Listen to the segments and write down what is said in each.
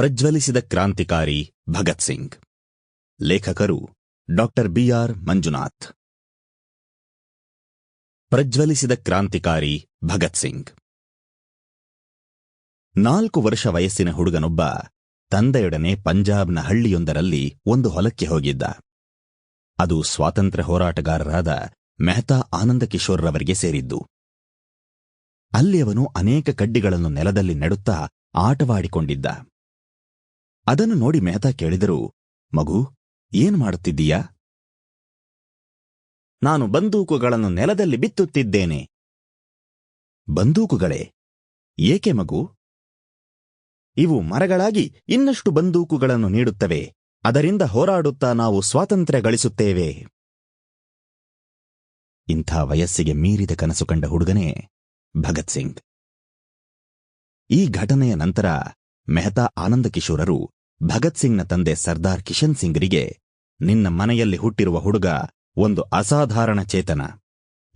ಪ್ರಜ್ವಲಿಸಿದ ಕ್ರಾಂತಿಕಾರಿ ಭಗತ್ ಸಿಂಗ್. ಲೇಖಕರು doctor B R Manjunath. ಪ್ರಜ್ವಲಿಸಿದ ಕ್ರಾಂತಿಕಾರಿ ಭಗತ್ ಸಿಂಗ್. ನಾಲ್ಕು ವರ್ಷ ವಯಸ್ಸಿನ ಹುಡುಗನೊಬ್ಬ ತಂದೆಯೊಡನೆ ಪಂಜಾಬ್ನ ಹಳ್ಳಿಯೊಂದರಲ್ಲಿ ಒಂದು ಹೊಲಕ್ಕೆ ಹೋಗಿದ್ದ. ಅದು ಸ್ವಾತಂತ್ರ್ಯ ಹೋರಾಟಗಾರರಾದ ಮೆಹ್ತಾ ಆನಂದ ಕಿಶೋರ್ರವರಿಗೆ ಸೇರಿದ್ದು. ಅಲ್ಲಿ ಅವನು ಅನೇಕ ಕಡ್ಡಿಗಳನ್ನು ನೆಲದಲ್ಲಿ ನೆಡುತ್ತಾ ಆಟವಾಡಿಕೊಂಡಿದ್ದ. ಅದನ್ನು ನೋಡಿ ಮೆಹ್ತಾ ಕೇಳಿದರು, ಮಗು, ಏನು ಮಾಡುತ್ತಿದ್ದೀಯಾ? ನಾನು ಬಂದೂಕುಗಳನ್ನು ನೆಲದಲ್ಲಿ ಬಿತ್ತುತ್ತಿದ್ದೇನೆ. ಬಂದೂಕುಗಳೇ? ಏಕೆ ಮಗು? ಇವು ಮರಗಳಾಗಿ ಇನ್ನಷ್ಟು ಬಂದೂಕುಗಳನ್ನು ನೀಡುತ್ತವೆ, ಅದರಿಂದ ಹೋರಾಡುತ್ತಾ ನಾವು ಸ್ವಾತಂತ್ರ್ಯ ಗಳಿಸುತ್ತೇವೆ. ಇಂಥ ವಯಸ್ಸಿಗೆ ಮೀರಿದ ಕನಸು ಕಂಡ ಹುಡುಗನೇ ಭಗತ್ ಸಿಂಗ್. ಈ ಘಟನೆಯ ನಂತರ ಮೆಹ್ತಾ ಆನಂದ ಕಿಶೋರರು ಭಗತ್ ಸಿಂಗ್ನ ತಂದೆ ಸರ್ದಾರ್ ಕಿಶನ್ ಸಿಂಗ್ರಿಗೆ ನಿನ್ನ ಮನೆಯಲ್ಲಿ ಹುಟ್ಟಿರುವ ಹುಡುಗ ಒಂದು ಅಸಾಧಾರಣ ಚೇತನ.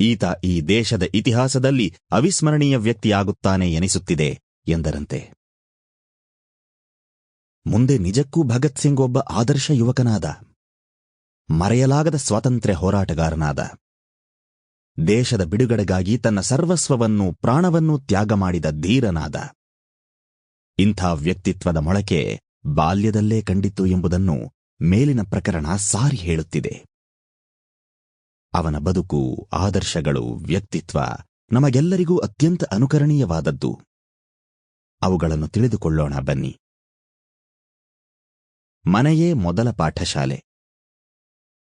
ಈತ ಈ ದೇಶದ ಇತಿಹಾಸದಲ್ಲಿ ಅವಿಸ್ಮರಣೀಯ ವ್ಯಕ್ತಿಯಾಗುತ್ತಾನೆ ಎನಿಸುತ್ತಿದೆ ಎಂದರಂತೆ. ಮುಂದೆ ನಿಜಕ್ಕೂ ಭಗತ್ ಸಿಂಗ್ ಒಬ್ಬ ಆದರ್ಶ ಯುವಕನಾದ. ಮರೆಯಲಾಗದ ಸ್ವಾತಂತ್ರ್ಯ ಹೋರಾಟಗಾರನಾದ. ದೇಶದ ಬಿಡುಗಡೆಗಾಗಿ ತನ್ನ ಸರ್ವಸ್ವವನ್ನು ಪ್ರಾಣವನ್ನೂ ತ್ಯಾಗ ಮಾಡಿದ ಧೀರನಾದ. ಇಂಥ ವ್ಯಕ್ತಿತ್ವದ ಮೊಳಕೆ ಬಾಲ್ಯದಲ್ಲೇ ಕಂಡಿತ್ತು ಎಂಬುದನ್ನು ಮೇಲಿನ ಪ್ರಕರಣ ಸಾರಿ ಹೇಳುತ್ತಿದೆ. ಅವನ ಬದುಕು, ಆದರ್ಶಗಳು, ವ್ಯಕ್ತಿತ್ವ ನಮಗೆಲ್ಲರಿಗೂ ಅತ್ಯಂತ ಅನುಕರಣೀಯವಾದದ್ದು. ಅವುಗಳನ್ನು ತಿಳಿದುಕೊಳ್ಳೋಣ ಬನ್ನಿ. ಮನೆಯೇ ಮೊದಲ ಪಾಠಶಾಲೆ.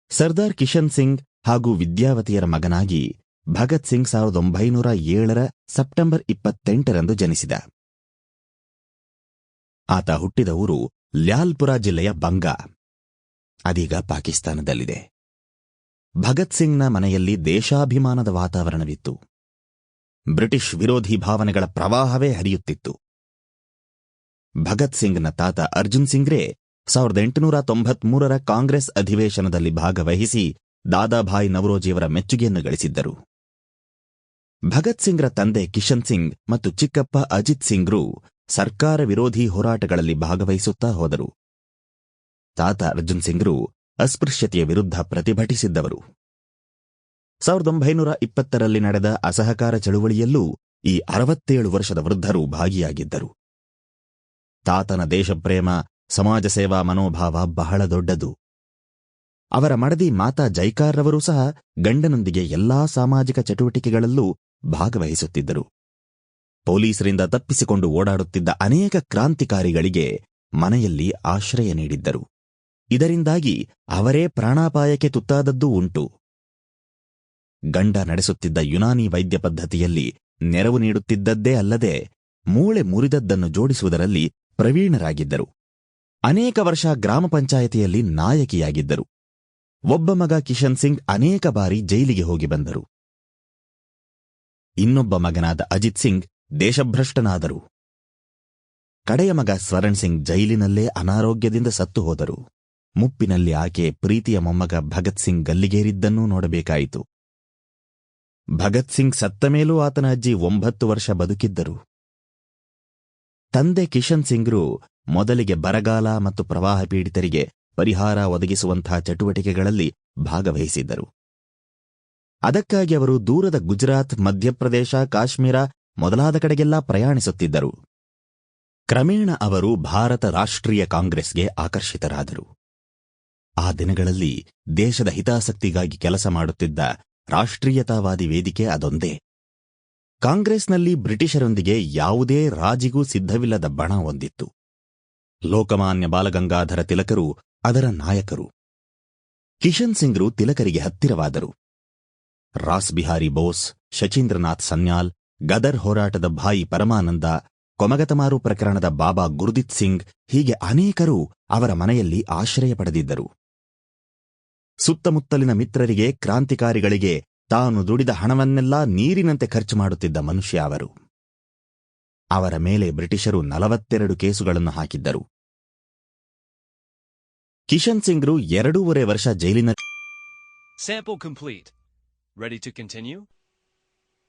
ಸರ್ದಾರ್ ಕಿಶನ್ ಸಿಂಗ್ ಹಾಗೂ ವಿದ್ಯಾವತಿಯರ ಮಗನಾಗಿ ಭಗತ್ ಸಿಂಗ್ ಸಾವಿರದ ಒಂಬೈನೂರ ಏಳರ ಸೆಪ್ಟೆಂಬರ್ ಇಪ್ಪತ್ತೆಂಟರಂದು ಜನಿಸಿದ. ಆತ ಹುಟ್ಟಿದ ಊರು ಲ್ಯಾಲ್ಪುರ ಜಿಲ್ಲೆಯ ಬಂಗಾ. ಅದೀಗ ಪಾಕಿಸ್ತಾನದಲ್ಲಿದೆ. ಭಗತ್ ಸಿಂಗ್ನ ಮನೆಯಲ್ಲಿ ದೇಶಾಭಿಮಾನದ ವಾತಾವರಣವಿತ್ತು. ಬ್ರಿಟಿಷ್ ವಿರೋಧಿ ಭಾವನೆಗಳ ಪ್ರವಾಹವೇ ಹರಿಯುತ್ತಿತ್ತು. ಭಗತ್ ಸಿಂಗ್ನ ತಾತ ಅರ್ಜುನ್ ಸಿಂಗ್ರೇ ಸಾವಿರದ ಎಂಟುನೂರ ತೊಂಬತ್ಮೂರರ ಕಾಂಗ್ರೆಸ್ ಅಧಿವೇಶನದಲ್ಲಿ ಭಾಗವಹಿಸಿ ದಾದಾಭಾಯಿ ನವರೋಜಿಯವರ ಮೆಚ್ಚುಗೆಯನ್ನು ಗಳಿಸಿದ್ದರು. ಭಗತ್ ಸಿಂಗ್ರ ತಂದೆ ಕಿಶನ್ ಸಿಂಗ್ ಮತ್ತು ಚಿಕ್ಕಪ್ಪ ಅಜಿತ್ ಸಿಂಗ್ರು ಸರ್ಕಾರ ವಿರೋಧಿ ಹೋರಾಟಗಳಲ್ಲಿ ಭಾಗವಹಿಸುತ್ತಾ ಹೋದರು. ತಾತ ಅರ್ಜುನ್ ಸಿಂಗ್ರು ಅಸ್ಪೃಶ್ಯತೆಯ ವಿರುದ್ಧ ಪ್ರತಿಭಟಿಸಿದ್ದವರು. ಸಾವಿರದ ಒಂಬೈನೂರ ಇಪ್ಪತ್ತರಲ್ಲಿ ನಡೆದ ಅಸಹಕಾರ ಚಳುವಳಿಯಲ್ಲೂ ಈ ಅರವತ್ತೇಳು ವರ್ಷದ ವೃದ್ಧರು ಭಾಗಿಯಾಗಿದ್ದರು. ತಾತನ ದೇಶಪ್ರೇಮ, ಸಮಾಜ ಸೇವಾ ಮನೋಭಾವ ಬಹಳ ದೊಡ್ಡದು. ಅವರ ಮಡದಿ ಮಾತಾ ಜೈಕಾರ್ರವರೂ ಸಹ ಗಂಡನೊಂದಿಗೆ ಎಲ್ಲಾ ಸಾಮಾಜಿಕ ಚಟುವಟಿಕೆಗಳಲ್ಲೂ ಭಾಗವಹಿಸುತ್ತಿದ್ದರು. ಪೊಲೀಸರಿಂದ ತಪ್ಪಿಸಿಕೊಂಡು ಓಡಾಡುತ್ತಿದ್ದ ಅನೇಕ ಕ್ರಾಂತಿಕಾರಿಗಳಿಗೆ ಮನೆಯಲ್ಲಿ ಆಶ್ರಯ ನೀಡಿದ್ದರು. ಇದರಿಂದಾಗಿ ಅವರೇ ಪ್ರಾಣಾಪಾಯಕ್ಕೆ ತುತ್ತಾದದ್ದೂ ಉಂಟು. ಗಂಡ ನಡೆಸುತ್ತಿದ್ದ ಯುನಾನಿ ವೈದ್ಯ ಪದ್ಧತಿಯಲ್ಲಿ ನೆರವು ನೀಡುತ್ತಿದ್ದದ್ದೇ ಅಲ್ಲದೆ ಮೂಳೆ ಮುರಿದದ್ದನ್ನು ಜೋಡಿಸುವುದರಲ್ಲಿ ಪ್ರವೀಣರಾಗಿದ್ದರು. ಅನೇಕ ವರ್ಷ ಗ್ರಾಮ ಪಂಚಾಯತಿಯಲ್ಲಿ ನಾಯಕಿಯಾಗಿದ್ದರು. ಒಬ್ಬ ಮಗ ಕಿಶನ್ ಸಿಂಗ್ ಅನೇಕ ಬಾರಿ ಜೈಲಿಗೆ ಹೋಗಿ ಬಂದರು. ಇನ್ನೊಬ್ಬ ಮಗನಾದ ಅಜಿತ್ ಸಿಂಗ್ ದೇಶಭ್ರಷ್ಟನಾದರು. ಕಡೆಯ ಮಗ ಸ್ವರಣ್ ಸಿಂಗ್ ಜೈಲಿನಲ್ಲೇ ಅನಾರೋಗ್ಯದಿಂದ ಸತ್ತು ಹೋದರು. ಮುಪ್ಪಿನಲ್ಲಿ ಆಕೆ ಪ್ರೀತಿಯ ಮೊಮ್ಮಗ ಭಗತ್ ಸಿಂಗ್ ಗಲ್ಲಿಗೇರಿದ್ದನ್ನೂ ನೋಡಬೇಕಾಯಿತು. ಭಗತ್ ಸಿಂಗ್ ಸತ್ತ ಮೇಲೂ ಆತನ ಅಜ್ಜಿ ಒಂಬತ್ತು ವರ್ಷ ಬದುಕಿದ್ದರು. ತಂದೆ ಕಿಶನ್ ಸಿಂಗ್ರು ಮೊದಲಿಗೆ ಬರಗಾಲ ಮತ್ತು ಪ್ರವಾಹ ಪೀಡಿತರಿಗೆ ಪರಿಹಾರ ಒದಗಿಸುವಂತಹ ಚಟುವಟಿಕೆಗಳಲ್ಲಿ ಭಾಗವಹಿಸಿದ್ದರು. ಅದಕ್ಕಾಗಿ ಅವರು ದೂರದ ಗುಜರಾತ್, ಮಧ್ಯಪ್ರದೇಶ, ಕಾಶ್ಮೀರ ಮೊದಲಾದ ಕಡೆಗೆಲ್ಲ ಪ್ರಯಾಣಿಸುತ್ತಿದ್ದರು. ಕ್ರಮೇಣ ಅವರು ಭಾರತ ರಾಷ್ಟ್ರೀಯ ಕಾಂಗ್ರೆಸ್ಗೆ ಆಕರ್ಷಿತರಾದರು. ಆ ದಿನಗಳಲ್ಲಿ ದೇಶದ ಹಿತಾಸಕ್ತಿಗಾಗಿ ಕೆಲಸ ಮಾಡುತ್ತಿದ್ದ ರಾಷ್ಟ್ರೀಯತಾವಾದಿ ವೇದಿಕೆ ಅದೊಂದೇ. ಕಾಂಗ್ರೆಸ್ನಲ್ಲಿ ಬ್ರಿಟಿಷರೊಂದಿಗೆ ಯಾವುದೇ ರಾಜಿಗೂ ಸಿದ್ಧವಿಲ್ಲದ ಬಣ ಹೊಂದಿತ್ತು. ಲೋಕಮಾನ್ಯ ಬಾಲಗಂಗಾಧರ ತಿಲಕರು ಅದರ ನಾಯಕರು. ಕಿಶನ್ ಸಿಂಗ್ರು ತಿಲಕರಿಗೆ ಹತ್ತಿರವಾದರು. ರಾಸ್ ಬಿಹಾರಿ ಬೋಸ್, ಶಚೀಂದ್ರನಾಥ್ ಸನ್ಯಾಲ್ ಗದರ್ ಹೋರಾಟದ ಭಾಯಿ ಪರಮಾನಂದ, ಕೊಮಗತಮಾರು ಪ್ರಕರಣದ ಬಾಬಾ ಗುರುದಿತ್ ಸಿಂಗ್ ಹೀಗೆ ಅನೇಕರು ಅವರ ಮನೆಯಲ್ಲಿ ಆಶ್ರಯ ಪಡೆದಿದ್ದರು. ಸುತ್ತಮುತ್ತಲಿನ ಮಿತ್ರರಿಗೆ, ಕ್ರಾಂತಿಕಾರಿಗಳಿಗೆ ತಾನು ದುಡಿದ ಹಣವನ್ನೆಲ್ಲ ನೀರಿನಂತೆ ಖರ್ಚು ಮಾಡುತ್ತಿದ್ದ ಮನುಷ್ಯ ಅವರು. ಅವರ ಮೇಲೆ ಬ್ರಿಟಿಷರು ನಲವತ್ತೆರಡು ಕೇಸುಗಳನ್ನು ಹಾಕಿದ್ದರು. ಕಿಶನ್ ಸಿಂಗ್ರು ಎರಡೂವರೆ ವರ್ಷ ಜೈಲಿನ